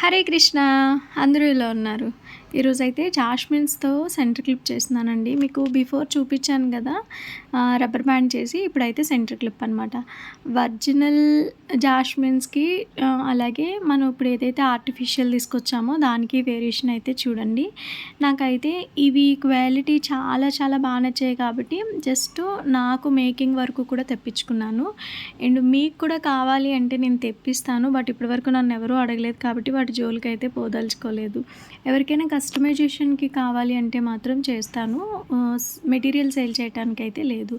హరే కృష్ణ అందరూ ఇలా ఉన్నారు. ఈరోజు అయితే జాస్మిన్స్తో సెంటర్ క్లిప్ చేస్తున్నానండి. మీకు బిఫోర్ చూపించాను కదా రబ్బర్ బ్యాండ్ చేసి ఇప్పుడైతే సెంటర్ క్లిప్ అనమాట ఒరిజినల్ జాస్మిన్స్కి అలాగే మనం ఇప్పుడు ఏదైతే ఆర్టిఫిషియల్ తీసుకొచ్చామో దానికి వేరియేషన్ అయితే చూడండి. నాకైతే ఇవి క్వాలిటీ చాలా చాలా బాగా నచ్చాయి కాబట్టి జస్ట్ నాకు మేకింగ్ వరకు కూడా తెప్పించుకున్నాను. అండ్ మీకు కూడా కావాలి అంటే నేను తెప్పిస్తాను బట్ ఇప్పటివరకు నన్ను ఎవరూ అడగలేదు కాబట్టి వాటి జోలికి అయితే పోదలుచుకోలేదు. ఎవరికైనా కస్టమైజేషన్కి కావాలి అంటే మాత్రం చేస్తాను. మెటీరియల్ సేల్ చేయడానికి అయితే లేదు.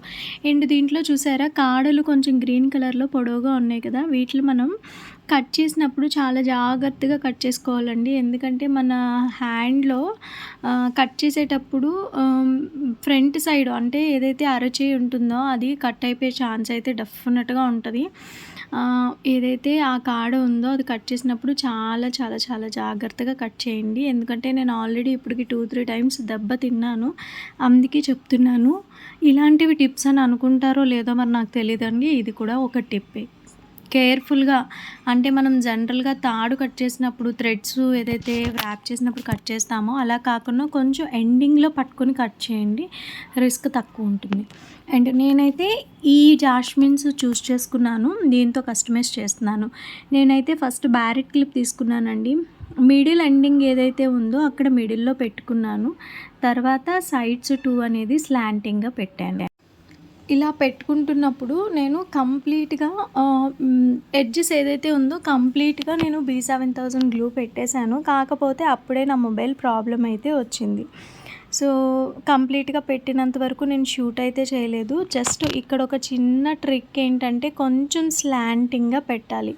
అండ్ దీంట్లో చూసారా కాడలు కొంచెం గ్రీన్ కలర్లో పొడవుగా ఉన్నాయి కదా వీటిని మనం కట్ చేసినప్పుడు చాలా జాగ్రత్తగా కట్ చేసుకోవాలండి. ఎందుకంటే మన హ్యాండ్లో కట్ చేసేటప్పుడు ఫ్రంట్ సైడ్ అంటే ఏదైతే అరచేయి ఉంటుందో అది కట్ అయిపోయే ఛాన్స్ అయితే డెఫినెట్గా ఉంటుంది. ఏదైతే ఆ కాడ ఉందో అది కట్ చేసినప్పుడు చాలా చాలా చాలా జాగ్రత్తగా కట్ చేయండి. ఎందుకంటే నేను ఆల్రెడీ ఇప్పటికి టూ త్రీ టైమ్స్ దెబ్బ తిన్నాను. అందుకే చెప్తున్నాను. ఇలాంటివి టిప్స్ అని అనుకుంటారో లేదో మరి నాకు తెలియదండి. ఇది కూడా ఒక టిప్పే. కేర్ఫుల్గా అంటే మనం జనరల్గా తాడు కట్ చేసినప్పుడు థ్రెడ్స్ ఏదైతే ర్యాప్ చేసినప్పుడు కట్ చేస్తామో అలా కాకుండా కొంచెం ఎండింగ్లో పట్టుకొని కట్ చేయండి. రిస్క్ తక్కువ ఉంటుంది. అండ్ నేనైతే ఈ జాస్మిన్స్ చూస్ చేసుకున్నాను. దీంతో కస్టమైజ్ చేస్తున్నాను. నేనైతే ఫస్ట్ బ్యారెట్ క్లిప్ తీసుకున్నానండి. మిడిల్ ఎండింగ్ ఏదైతే ఉందో అక్కడ మిడిల్లో పెట్టుకున్నాను. తర్వాత సైడ్స్ టూ అనేది స్లాంటింగ్గా పెట్టాను. ఇలా పెట్టుకుంటున్నప్పుడు నేను కంప్లీట్గా ఎడ్జెస్ ఏదైతే ఉందో కంప్లీట్గా నేను బీ సెవెన్ థౌజండ్ గ్లూ పెట్టేశాను. కాకపోతే అప్పుడే నా మొబైల్ ప్రాబ్లం అయితే వచ్చింది. సో కంప్లీట్గా పెట్టినంత వరకు నేను షూట్ అయితే చేయలేదు. జస్ట్ ఇక్కడ ఒక చిన్న ట్రిక్ ఏంటంటే కొంచెం స్లాంటింగ్గా పెట్టాలి.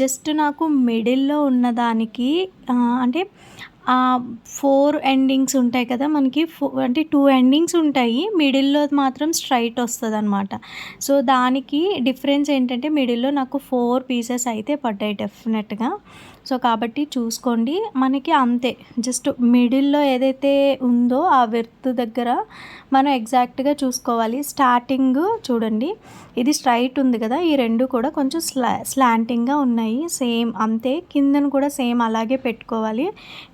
జస్ట్ నాకు మిడిల్లో ఉన్నదానికి అంటే ఫోర్ ఎండింగ్స్ ఉంటాయి కదా మనకి ఫో అంటే టూ ఎండింగ్స్ ఉంటాయి. మిడిల్లో మాత్రం స్ట్రైట్ వస్తుంది అనమాట సో దానికి డిఫరెన్స్ ఏంటంటే మిడిల్లో నాకు ఫోర్ పీసెస్ అయితే పడ్డాయి డెఫినెట్గా. సో కాబట్టి చూసుకోండి. మనకి అంతే. జస్ట్ మిడిల్లో ఏదైతే ఉందో ఆ వెర్త్ దగ్గర మనం ఎగ్జాక్ట్గా చూసుకోవాలి. స్టార్టింగ్ చూడండి. ఇది స్ట్రైట్ ఉంది కదా. ఈ రెండు కూడా కొంచెం స్లా స్లాంటింగ్గా ఉన్నాయి. సేమ్ అంతే. కిందను కూడా సేమ్ అలాగే పెట్టుకోవాలి.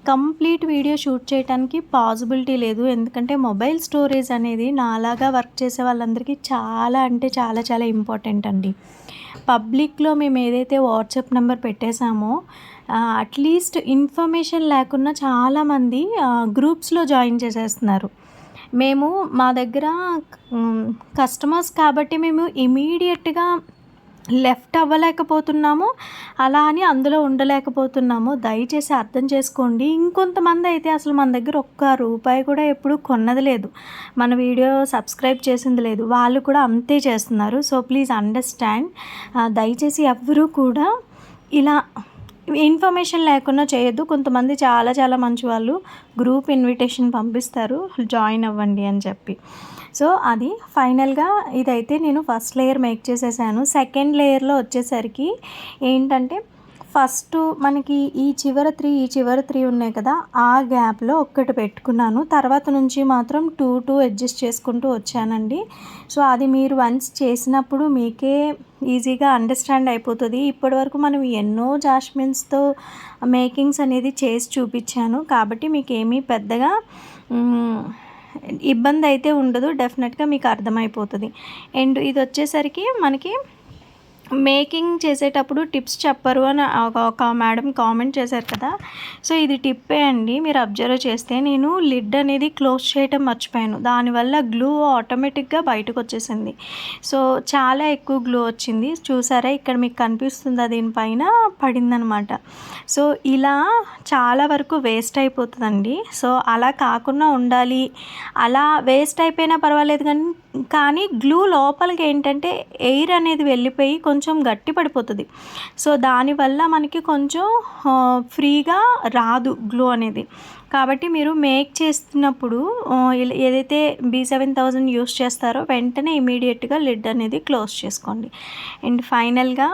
కంప్లీట్ వీడియో షూట్ చేయడానికి పాసిబిలిటీ లేదు. ఎందుకంటే మొబైల్ స్టోరేజ్ అనేది నాలాగా వర్క్ చేసే వాళ్ళందరికీ చాలా అంటే చాలా చాలా ఇంపార్టెంట్ అండి. పబ్లిక్లో మేము ఏదైతే వాట్సాప్ నెంబర్ పెట్టేశామో అట్లీస్ట్ ఇన్ఫర్మేషన్ లేకుండా చాలామంది గ్రూప్స్లో జాయిన్ చేసేస్తున్నారు. మేము మా దగ్గర కస్టమర్స్ కాబట్టి మేము ఇమీడియట్గా లెఫ్ట్ అవ్వలేకపోతున్నాము. అలా అని అందులో ఉండలేకపోతున్నాము. దయచేసి అర్థం చేసుకోండి. ఇంకొంతమంది అయితే అసలు మన దగ్గర ఒక్క రూపాయి కూడా ఎప్పుడు కొన్నది లేదు. మన వీడియో సబ్స్క్రైబ్ చేసింది లేదు. వాళ్ళు కూడా అంతే చేస్తున్నారు. So please understand. దయచేసి ఎవ్వరూ కూడా ఇలా ఇన్ఫర్మేషన్ లేకుండా చేయొద్దు. కొంతమంది చాలా చాలా మంచి వాళ్ళు గ్రూప్ ఇన్విటేషన్ పంపిస్తారు. జాయిన్ అవ్వండి అని చెప్పి. సో అది ఫైనల్గా ఇదైతే నేను ఫస్ట్ లేయర్ మేక్ చేసేసాను. సెకండ్ లేయర్లో వచ్చేసరికి ఏంటంటే ఫస్ట్ మనకి ఈ చివర త్రీ ఈ చివర త్రీ ఉన్నాయి కదా ఆ గ్యాప్లో ఒక్కటి పెట్టుకున్నాను. తర్వాత నుంచి మాత్రం టూ టూ అడ్జస్ట్ చేసుకుంటూ వచ్చానండి. సో అది మీరు వన్స్ చేసినప్పుడు మీకే ఈజీగా అండర్స్టాండ్ అయిపోతుంది. ఇప్పటివరకు మనం ఎన్నో జాస్మిన్స్తో మేకింగ్స్ అనేది చేసి చూపించాను. కాబట్టి మీకు ఏమీ పెద్దగా ఇబ్బంది అయితే ఉండదు. డెఫినెట్గా మీకు అర్థమైపోతుంది. అండ్ ఇది వచ్చేసరికి మనకి మేకింగ్ చేసేటప్పుడు టిప్స్ చెప్పరు అని ఒక మేడం కామెంట్ చేశారు కదా. సో ఇది టిప్పే అండి. మీరు అబ్జర్వ్ చేస్తే నేను లిడ్ అనేది క్లోజ్ చేయటం మర్చిపోయాను. దానివల్ల గ్లూ ఆటోమేటిక్గా బయటకు వచ్చేసింది. సో చాలా ఎక్కువ గ్లూ వచ్చింది. చూసారా? ఇక్కడ మీకు కనిపిస్తుందా? దీనిపైన పడిందనమాట. సో ఇలా చాలా వరకు వేస్ట్ అయిపోతుందండి. సో అలా కాకుండా ఉండాలి. అలా వేస్ట్ అయిపోయినా పర్వాలేదు కానీ కానీ గ్లూ లోపలికి ఏంటంటే ఎయిర్ అనేది వెళ్ళిపోయి కొంచెం గట్టి పడిపోతుంది. సో దానివల్ల మనకి కొంచెం ఫ్రీగా రాదు గ్లూ అనేది. కాబట్టి మీరు మేక్ చేస్తున్నప్పుడు ఏదైతే బీ సెవెన్ థౌజండ్ యూస్ చేస్తారో వెంటనే ఇమీడియట్గా లిడ్ అనేది క్లోజ్ చేసుకోండి. అండ్ ఫైనల్గా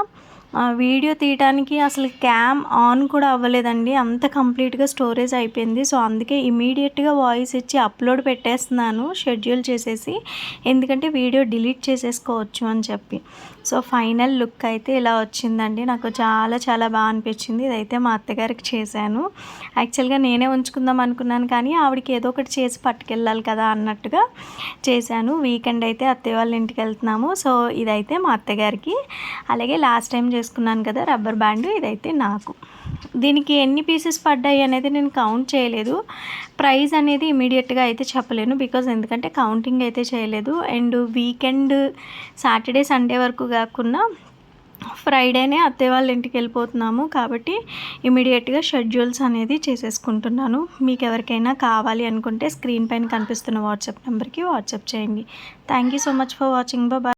వీడియో తీయటానికి అసలు క్యామ్ ఆన్ కూడా అవ్వలేదండి. అంత కంప్లీట్గా స్టోరేజ్ అయిపోయింది. సో అందుకే ఇమీడియట్గా వాయిస్ ఇచ్చి అప్లోడ్ పెట్టేస్తున్నాను షెడ్యూల్ చేసేసి. ఎందుకంటే వీడియో డిలీట్ చేసేసుకోవచ్చు అని చెప్పి. సో ఫైనల్ లుక్ అయితే ఇలా వచ్చిందండి. నాకు చాలా చాలా బాగా అనిపించింది. ఇదైతే మా అత్తగారికి చేశాను. యాక్చువల్గా నేనే ఉంచుకుందాం అనుకున్నాను కానీ ఆవిడకి ఏదో ఒకటి చేసి పట్టుకెళ్ళాలి కదా అన్నట్టుగా చేశాను. వీకెండ్ అయితే అత్తయ్య వాళ్ళ ఇంటికి వెళ్తున్నాము. సో ఇదైతే మా అత్తగారికి. అలాగే లాస్ట్ టైం చేసుకున్నాను కదా రబ్బర్ బ్యాండ్ ఇదైతే నాకు. దీనికి ఎన్ని పీసెస్ పడ్డాయి అనేది నేను కౌంట్ చేయలేదు. ప్రైస్ అనేది ఇమీడియట్గా అయితే చెప్పలేను బికాజ్ ఎందుకంటే కౌంటింగ్ అయితే చేయలేదు. అండ్ వీకెండ్ సాటర్డే సండే వరకు కాకుండా ఫ్రైడేనే అత్తయ్య వాళ్ళ ఇంటికి వెళ్ళిపోతున్నాము కాబట్టి ఇమీడియట్గా షెడ్యూల్స్ అనేది చేసేసుకుంటున్నాను. మీకు ఎవరికైనా కావాలి అనుకుంటే స్క్రీన్ పైన కనిపిస్తున్న వాట్సాప్ నెంబర్కి వాట్సాప్ చేయండి. Thank you so much for watching bye